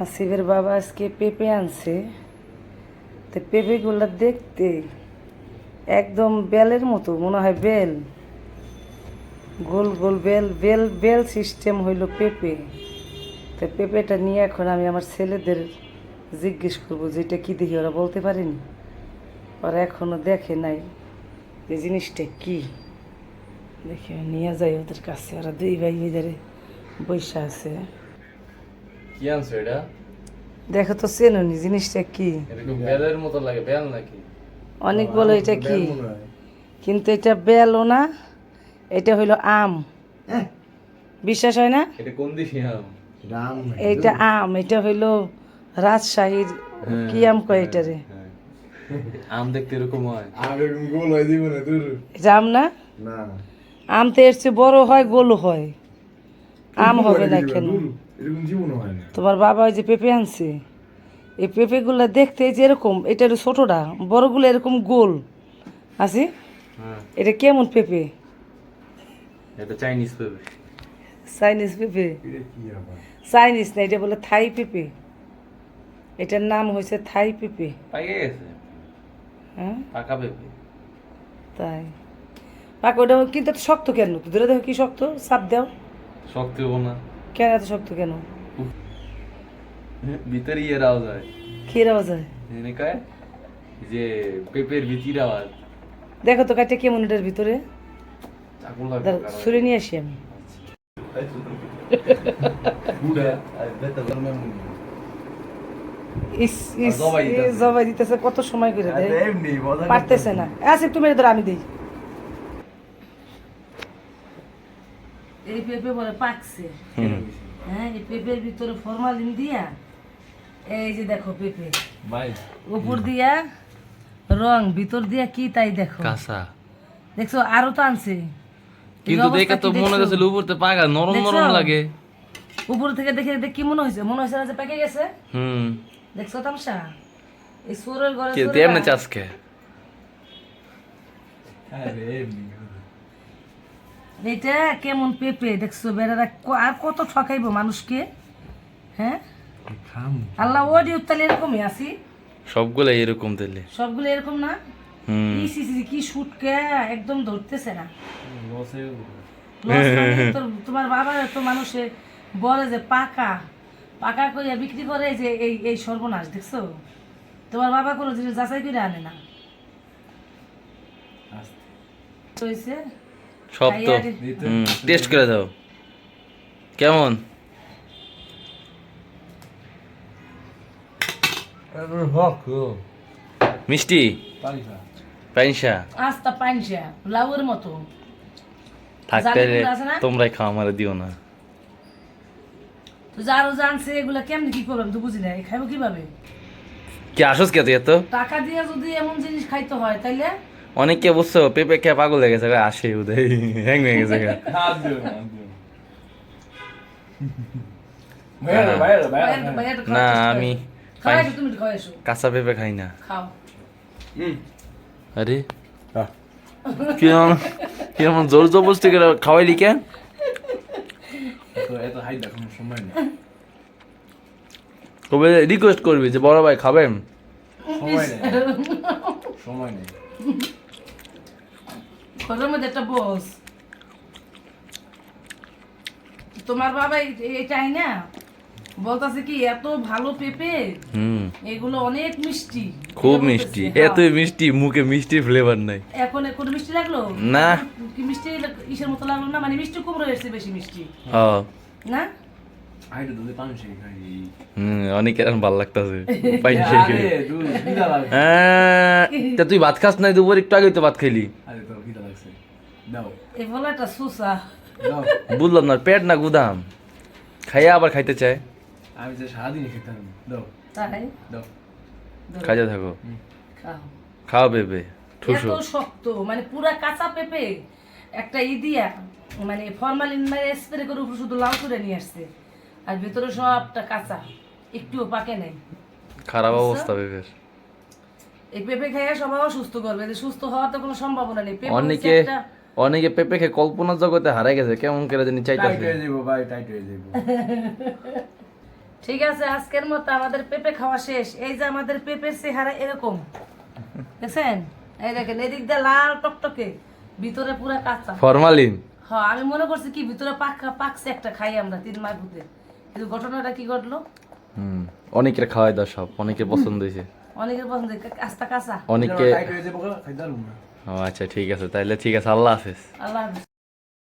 আসিফের বাবা আজকে পেঁপে আনছে। তো পেঁপেগুলো দেখতে একদম বেলের মতো, মনে হয় বেল। গোল গোল, বেল বেল বেল সিস্টেম হইল পেঁপে। তো পেঁপেটা নিয়ে এখন আমি আমার ছেলেদের জিজ্ঞেস করব যে এটা কী দেখি ওরা বলতে পারেনি? ওরা এখনও দেখে নাই যে জিনিসটা কি। দেখে নিয়ে যাই ওদের কাছে। ওরা দুই ভাই এদের বৈশা আছে। কি আনছো এটা? দেখো তো চেননি জিনিসটা কি? এরকম বেলের মতো লাগে বেল নাকি? অনেক বলো এটা কি? কিন্তু এটা বেলও না এটা হইল আম। বিশ্বাস হয় না? এটা কোন দিকে আম? রাম এইটা আম এটা হইল রাজশাহীর কি আম কয় এটারে? হ্যাঁ। আম দেখতে এরকম হয়। আর এরকম গোল হয় দিব না এটা আম না? না। আম তো এর চেয়ে বড় হয় গোল হয়। আম হবে না কেন? এরকম জীবন হয় না। তোমার বাবা ওই যে পেঁপে আনছে এই পেঁপেগুলো দেখতে যে এরকম এটা হলো ছোটোটা বড়গুলো এরকম গোল। আছে? হ্যাঁ। এটা কেমন পেঁপে? এটা চাইনিজ পেবে চাইনিজ পেঁপে? চাইনিজ না এটা বলে থাই পেঁপে। এটার নাম হয়েছে থাই পেঁপে। হ্যাঁ? পাকা পেঁপে। তাই। পাক ওটা কিন্তু শক্ত কেন? দূরে দেখো কি শক্ত চাপ দাও। শক্ত হব না। কেন এত শক্ত কেন? ভিতরে ইয়ের আওয়াজ হয়। কি আওয়াজ হয়? এনে কয় যে পেঁপের ভিতির আওয়াজ। দেখো তো কাটটা কেমন এটার ভিতরে? চাকু লাগবে ছুরি নিয়ে আসি আমি। জবাই দিতেছে। কত সময় করে দেয়? পারতেছে না। আসিফ তুমি এটা ধরো, আমি দিই। এই পেঁপে বলে পাকছে। হ্যাঁ এই পেঁপের ভিতরে ফরমালিন দিয়া এই যে দেখো পেঁপে। ভাই। উপর দিয়া রং ভিতর দিয়া কি তাই দেখো। কাঁচা। দেখছ আরও তো আনছে। কিন্তু দেখে তো কি মনে? হচ্ছে উপরতে পাকা নরম নরম লাগে। উপর থেকে দেখে দেখে কি মনে হয়েছে? মনে হয়েছে না যে পেকে গেছে? হুম। দেখছ তামসা? এই সুরের ঘরে কে? সুরেরা- তেমনি চাষকে এটা কেমন পেঁপে দেখছ? বেড়ারা আর কত ঠকাইবো মানুষকে? হ্যাঁ? আল্লাহ ওডি উত্তালে এরকমই আছি সবগুলো এরকম তেলে সবগুলো এরকম না? কি শুটকে একদম ধরতেছে না। মানে তোর- তোমার বাবা তো মানুষে বলে যে পাকা। পাকা কইয়া বিক্রি করে যে এই এই সর্বনাশ দেখছ? তোমার বাবা কোনো জিনিস যাচাই করে আনে না। হয়েছে সব তো। টেস্ট করে দাও। কেমন? মিষ্টি? পাইনসা? আস্তা পাইনসা লাউয়ের মতো। থাকতে তোমরাই খাও আমার দিও না। তো যারও জানছে এগুলা কেমনি কি করবে আমি তো বুঝি না। খাইবো কীভাবে? কি আসস কে তুই এত? টাকা দিয়ে যদি এমন জিনিস খাইতে হয় তাইলে? অনেককে বুঝছ পেঁপে খেয়ে পাগল হয়ে গেছে আসে উদয় হ্যাং হয়ে গেছে গা। বাইরে- বাইরে তো খাওয়ার না আমি কাঁচা পেঁপে খাই না। আরে কিরম কিরম জোর জবরদস্তি করে খাওয়াইলি কেন? তবে রিকোয়েস্ট করবি যে বড় ভাই খাবেন? সময় নেই। সময় নেই। ঘরের মধ্যে একটা বস তোমার বাবা এই- এইটাই না? বলতাছে কি এত ভালো পেঁপে এগুলো অনেক মিষ্টি। খুব মিষ্টি। এত মিষ্টি মুখে মিষ্টি ফ্লেভার নাই। হ্যাঁ। এখন এখন মিষ্টি লাগল? না। কি মিষ্টি ইসের মতো লাগল না? মানে মিষ্টি কুমড়ো এসছে বেশি মিষ্টি। না? হ্যাঁ, তা তুই ভাত খাস নাই? দুপুর একটু আগে তো ভাত খাইলি। বুঝলাম না পেট না গুদাম। খাইয়া আবার খাইতে চায়? আমি যে সারাদিন খেতাম দাও তাই? দাও খাইতে থাকো। খাও। খাও পেঁপে ঠুসো। এত শক্ত মানে পুরা কাঁচা পেঁপে একটা ই দিয়া মানে ফরমালিন মানে স্প্রে করে উপরে শুধু লাল করে নিয়ে আসছে। আর ভিতরে সবটা কাঁচা একটুও পাকে নেই। খারাপ অবস্থা পেঁপের এই পেঁপে খাইয়া সবাই অসুস্থ করবে যে সুস্থ হওয়ার তো কোনো সম্ভাবনা নেই। পেঁপে অনেকে একটা- অনেকে পেঁপে খেয়ে কল্পনা জগতে হারাই গেছে কেমন করে জানি টাইট চাইতেছে। হয়ে যাব ভাই টাইট হয়ে যাব ঠিক আছে আজকের মতো আমাদের পেঁপে খাওয়া শেষ। এই যে আমাদের পেঁপের চেহারা এরকম। দেখছেন? এই দেখেন এদিক দিয়ে লাল টকটকে ভিতরে পুরো কাঁচা। ফরমালিন। হ্যাঁ আমি মনে করছি কি ভিতরে পাকা পাকছে একটা খাই আমরা তিন মাস ভূতে কিন্তু ঘটনাটা কি ঘটলো? হুম অনেকের খাওয়াই দাও সব অনেকের পছন্দ হয়েছে। অনেকের পছন্দ আস্তা কাঁচা অনেকে ও আচ্ছা ঠিক আছে তাহলে ঠিক আছে আল্লাহ হাফেজ আল্লাহ হাফেজ।